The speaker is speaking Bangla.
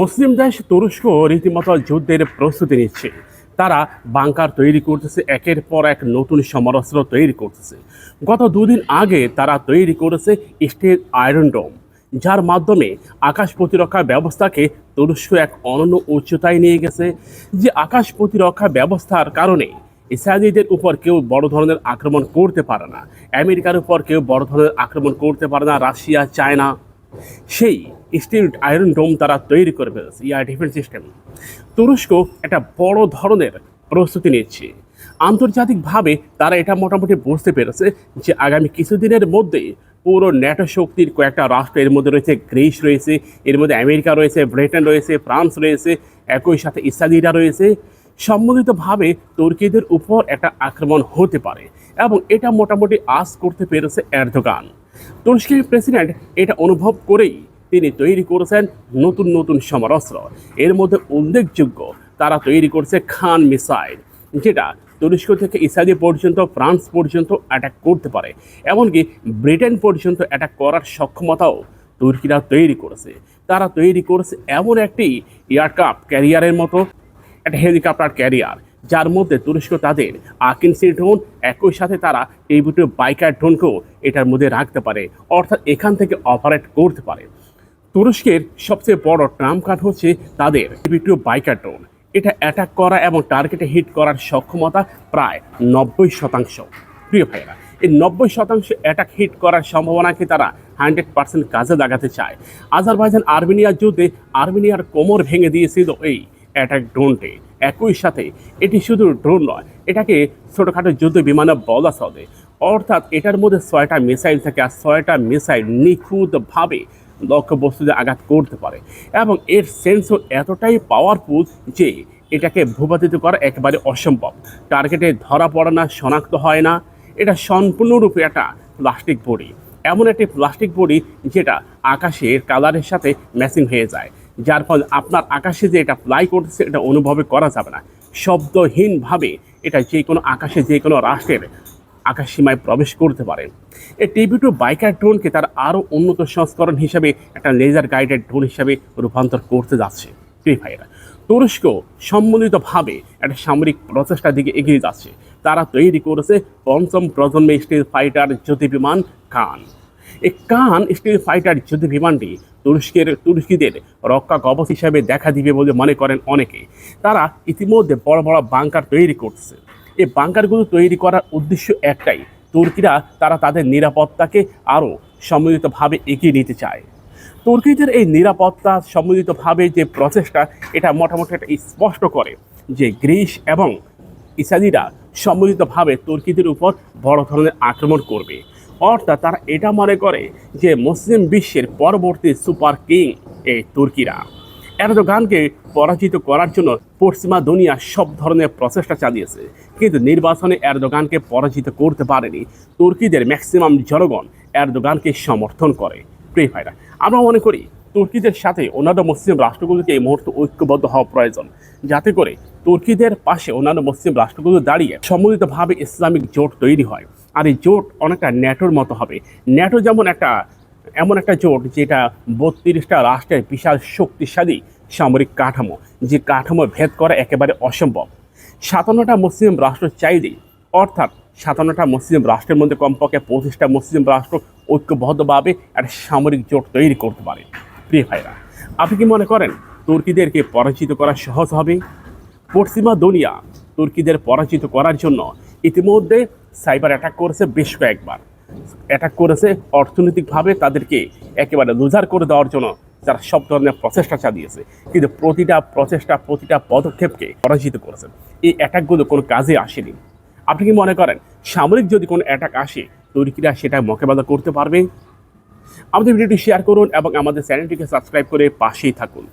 মুসলিম দেশ তুরস্ক রীতিমতো যুদ্ধের প্রস্তুতি নিচ্ছে। তারা বাংকার তৈরি করতেছে, একের পর এক নতুন সমরাস্ত্র তৈরি করতেছে। গত দুদিন আগে তারা তৈরি করেছে স্টিল আয়রন ডোম, যার মাধ্যমে আকাশ প্রতিরক্ষা ব্যবস্থাকে তুরস্ক এক অনন্য উচ্চতায় নিয়ে গেছে। যে আকাশ প্রতিরক্ষা ব্যবস্থার কারণে ইসরায়েলিদের উপর কেউ বড় ধরনের আক্রমণ করতে পারে না, আমেরিকার উপর কেউ বড় ধরনের আক্রমণ করতে পারে না, রাশিয়া, চায়না। সেই স্টিল আয়রন ডোম তারা তৈরি করে ফেলেছে ইয়ার ডিফেন্স সিস্টেম। তুরস্ক একটা বড় ধরনের প্রস্তুতি নিচ্ছে। আন্তর্জাতিকভাবে তারা এটা মোটামুটি বুঝতে পেরেছে যে আগামী কিছুদিনের মধ্যে পুরো ন্যাটো শক্তির কয়েকটা রাষ্ট্র এর মধ্যে রয়েছে, গ্রিস রয়েছে, এর মধ্যে আমেরিকা রয়েছে, ব্রিটেন রয়েছে, ফ্রান্স রয়েছে, একই সাথে ইসরায়েলিরা রয়েছে। সম্মিলিতভাবে তুর্কিদের উপর একটা আক্রমণ হতে পারে এবং এটা মোটামুটি আজ করতে পেরেছে এরদোগান। তুরস্কের প্রেসিডেন্ট এটা অনুভব করেই তিনি তৈরি করেছেন নতুন নতুন সমরাস্ত্র। এর মধ্যে উল্লেখযোগ্য, তারা তৈরি করছে খান মিসাইল, যেটা তুরস্ক থেকে ইসরায়েল পর্যন্ত, ফ্রান্স পর্যন্ত অ্যাটাক করতে পারে। এমনকি ব্রিটেন পর্যন্ত অ্যাটাক করার সক্ষমতাও তুর্কিরা তৈরি করেছে। তারা তৈরি করেছে এমন একটি এয়ারক্রাফট ক্যারিয়ারের মতো, একটা হেলিকপ্টার ক্যারিয়ার যার মধ্যে তুরস্ক তাদের আকিনসি ড্রোন একই সাথে তারা টেবিটু বাইকার ড্রোনকেও এটার মধ্যে রাখতে পারে, অর্থাৎ এখান থেকে অপারেট করতে পারে। তুরস্কের সবচেয়ে বড় ট্রাম কার্ড হচ্ছে তাদের টেবিটু বাইকার ড্রোন। এটা অ্যাটাক করা এবং টার্গেটে হিট করার সক্ষমতা প্রায় নব্বই শতাংশ। প্রিয় ভাইয়েরা, এই নব্বই শতাংশ অ্যাটাক হিট করার সম্ভাবনাকে তারা হান্ড্রেড পার্সেন্ট কাজে লাগাতে চায়। আজারবাইজান আর্মেনিয়ার যুদ্ধে আর্মেনিয়ার কোমর ভেঙে দিয়েছিল এই অ্যাটাক ড্রোনটি একই সাথে এটি শুধু ড্রোন নয়, এটাকে ছোটোখাটো যুদ্ধ বিমানে বলা চলে। অর্থাৎ এটার মধ্যে ছয়টা মিসাইল থাকে আর ছয়টা মিসাইল নিখুঁতভাবে লক্ষ্যবস্তুতে আঘাত করতে পারে। এবং এর সেন্সর এতটাই পাওয়ারফুল যে এটাকে ভূপাতিত করা একেবারে অসম্ভব। টার্গেটে ধরা পড়ে না, শনাক্ত হয় না। এটা সম্পূর্ণরূপে একটা প্লাস্টিক বডি এমন একটি প্লাস্টিক বডি যেটা আকাশের কালারের সাথে ম্যাচিং হয়ে যায়। যার ফলে আপনার আকাশে যে এটা ফ্লাই করতেছে, এটা অনুভবে করা যাবে না। শব্দহীনভাবে এটা যে কোনো আকাশে যে কোনো রাষ্ট্রের আকাশ সীমায় প্রবেশ করতে পারে। এই টিভি টু বাইকার ড্রোনকে তার আরও উন্নত সংস্করণ হিসাবে একটা লেজার গাইডেড ড্রোন হিসাবে রূপান্তর করতে যাচ্ছে প্রিয় ভাইয়েরা তুরস্ক সম্মিলিতভাবে একটা সামরিক প্রচেষ্টার দিকে এগিয়ে যাচ্ছে। তারা তৈরি করেছে পঞ্চম প্রজন্মের স্টিল ফাইটার যুদ্ধ বিমান কান। এই কান স্টিল ফাইটার যুদ্ধ বিমানটি তুরস্কের তুর্কিদের রক্ষা কবচ হিসাবে দেখা দিবে বলে মনে করেন অনেকে। তারা ইতিমধ্যে বড় বড় বাংকার তৈরি করছে। এই বাংকারগুলো তৈরি করার উদ্দেশ্য একটাই, তুর্কিরা তারা তাদের নিরাপত্তাকে আরও সম্মিলিতভাবে এগিয়ে নিতে চায়। তুর্কিদের এই নিরাপত্তা সম্মিলিতভাবে যে প্রচেষ্টা, এটা মোটামুটি একটা স্পষ্ট করে যে গ্রিস এবং ইসাদিরা সম্মিলিতভাবে তুর্কিদের উপর বড় ধরনের আক্রমণ করবে। অর্থাৎ তারা এটা মনে করে যে মুসলিম বিশ্বের পরবর্তী সুপার কিং এই তুর্কিরা। এরদোগানকে পরাজিত করার জন্য পশ্চিমা দুনিয়া সব ধরনের প্রচেষ্টা চালিয়েছে। কিন্তু নির্বাচনে এরদোগানকে পরাজিত করতে পারেনি তুর্কিদের ম্যাক্সিমাম জনগণ এরদোগানকে সমর্থন করে। প্রিয় আমরা মনে করি তুর্কিদের সাথে অন্যান্য মুসলিম রাষ্ট্রগুলোকে এই মুহূর্তে ঐক্যবদ্ধ হওয়া প্রয়োজন। যাতে করে তুর্কিদের পাশে অন্যান্য মুসলিম রাষ্ট্রগুলো দাঁড়িয়ে সম্মিলিতভাবে ইসলামিক জোট তৈরি হয়। আর এই জোট অনেকটা ন্যাটোর মতো হবে। ন্যাটো যেমন একটা এমন একটা জোট যেটা বত্রিশটা রাষ্ট্রের বিশাল শক্তিশালী সামরিক কাঠামো, যে কাঠামো ভেদ করা একেবারে অসম্ভব। সাতান্নটা মুসলিম রাষ্ট্র চাইলেই, অর্থাৎ সাতান্নটা মুসলিম রাষ্ট্রের মধ্যে কমপক্ষে পঁচিশটা মুসলিম রাষ্ট্র ঐক্যবদ্ধভাবে একটা সামরিক জোট তৈরি করতে পারে। প্রিয় ভাইরা, আপনি কি মনে করেন তুর্কিদেরকে পরাজিত করা সহজ হবে? পশ্চিমা দুনিয়া তুর্কিদের পরাজিত করার জন্য ইতিমধ্যে সাইবার অ্যাটাক করেছে বেশ কয়েকবার। অ্যাটাক করেছে অর্থনৈতিকভাবে তাদেরকে একেবারে লুজার করে দেওয়ার জন্য তারা সব ধরনের প্রচেষ্টা চালিয়েছে। কিন্তু প্রতিটা প্রচেষ্টা, প্রতিটা পদক্ষেপকে পরাজিত করেছে। এই অ্যাটাকগুলো কোনো কাজে আসেনি। আপনি কি মনে করেন, সামরিক যদি কোনো অ্যাটাক আসে তুর্কিরা সেটা মোকাবেলা করতে পারবে? আমাদের ভিডিওটি শেয়ার করুন এবং আমাদের চ্যানেলটিকে সাবস্ক্রাইব করে পাশেই থাকুন।